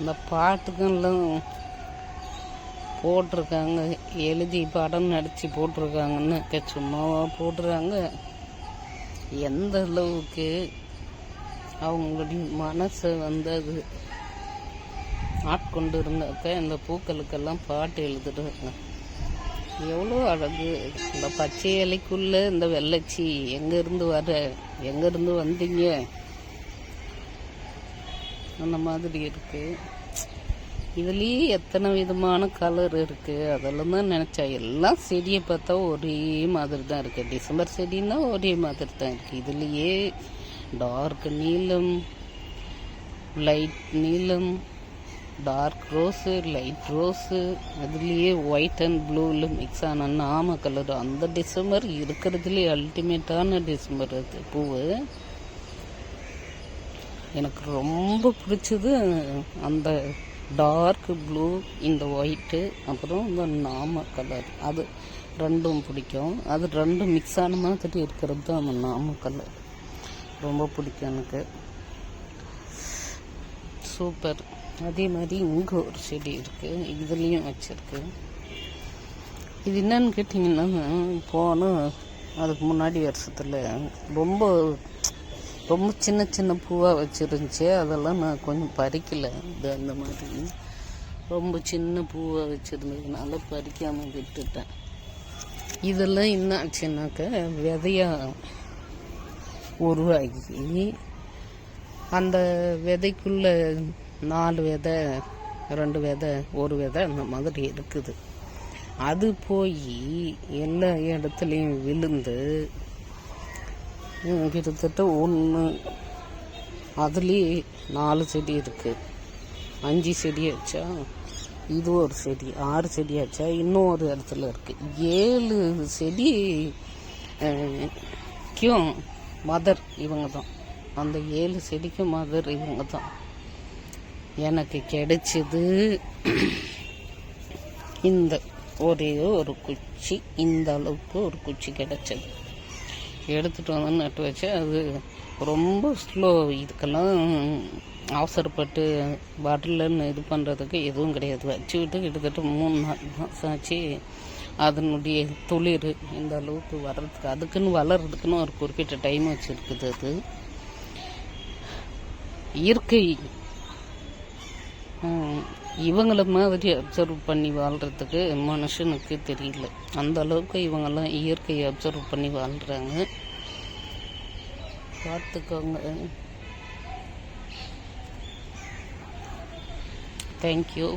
இந்த பாட்டுக்கெல்லாம் போட்டிருக்காங்க. எழுதி படம் நடித்து போட்டிருக்காங்கன்னு சும்மாவாக போட்டுருக்காங்க. எந்த அளவுக்கு அவங்களுடைய மனசை வந்து அது ஆட்கொண்டு இருந்தாக்க இந்த பூக்களுக்கெல்லாம் பாட்டு எழுதுறாங்க எவ்வளோ அழகு. இந்த பச்சை இலைக்குள்ளே இந்த வெள்ளச்சி எங்கேருந்து வர எங்கேருந்து வந்தீங்க? அந்த மாதிரி இருக்கு. இதுலேயே எத்தனை விதமான கலர் இருக்கு? அதெல்லாம் தான் நினச்சா. எல்லாம் செடியை பார்த்தா ஒரே மாதிரி தான் இருக்கு. டிசம்பர் செடின்னா ஒரே மாதிரி தான் இருக்கு. இதுலேயே டார்க் நீலம் லைட் நீளம் டார்க் ரோஸு லைட் ரோஸு அதுலேயே ஒயிட் அண்ட் ப்ளூவில் மிக்ஸ் ஆன நாம கலர் அந்த டிசம்பர் இருக்கிறதுலே அல்டிமேட்டான டிசம்பர் அது. பூவு. எனக்கு ரொம்ப பிடிச்சது அந்த டார்க் ப்ளூ இந்த ஒயிட்டு அப்புறம் இந்த நாம கலர் அது ரெண்டும் பிடிக்கும். அது ரெண்டும் மிக்ஸ் ஆன மாதிரி இருக்கிறது தான் அந்த நாம கலர் ரொம்ப பிடிக்கும் எனக்கு. சூப்பர் அதே மாதிரி இங்கே ஒரு செடி இருக்குது இதுலேயும் வச்சுருக்கு. இது என்னன்னு கேட்டிங்கன்னா போன அதுக்கு முன்னாடி வருஷத்தில் ரொம்ப ரொம்ப சின்ன சின்ன பூவாக வச்சுருந்துச்சு. அதெல்லாம் நான் கொஞ்சம் பறிக்கலை. இது அந்த மாதிரி. ரொம்ப சின்ன பூவாக வச்சுருந்ததுனால பறிக்காமல் விட்டுட்டேன். இதெல்லாம் என்ன விதையாக உருவாகி அந்த விதைக்குள்ளே நாலு விதை ரெண்டு விதை ஒரு விதை அந்த மாதிரி இருக்குது. அது போய் எல்லா இடத்துலையும் விழுந்து கிட்டத்தட்ட ஒன்று அதுலேயே நாலு செடி இருக்குது அஞ்சு செடி வச்சா இது ஒரு செடி ஆறு செடி ஆச்சா? இன்னும் ஒரு இடத்துல இருக்குது ஏழு செடி க்கும் மதர் இவங்க தான் அந்த ஏழு செடிக்கும் மதர் இவங்க தான் எனக்கு கிடைச்சது இந்த ஒரே ஒரு குச்சி. இந்த அளவுக்கு ஒரு குச்சி கிடைச்சது. எடுத்துகிட்டு வந்து நட்டு வச்சு அது ரொம்ப ஸ்லோ இதுக்கெல்லாம் அவசரப்பட்டு பாட்டிலன்னு இது பண்ணுறதுக்கு எதுவும் கிடையாது. வச்சுக்கிட்டு கிட்டத்தட்ட மூணு நாலு மாதம் ஆச்சு. அதனுடைய துளிர் இந்த அளவுக்கு வர்றதுக்கு அதுக்குன்னு வளர்றதுக்குன்னு ஒரு குறிப்பிட்ட டைம் வச்சுருக்குது அது. இயற்கை இவங்கள மாதிரி அப்சர்வ் பண்ணி வாழ்கிறதுக்கு மனுஷனுக்கு தெரியல. அந்த அளவுக்கு இவங்கெல்லாம் இயற்கையை அப்சர்வ் பண்ணி வாழ்கிறாங்க பார்த்துக்கோங்க. தேங்க்யூ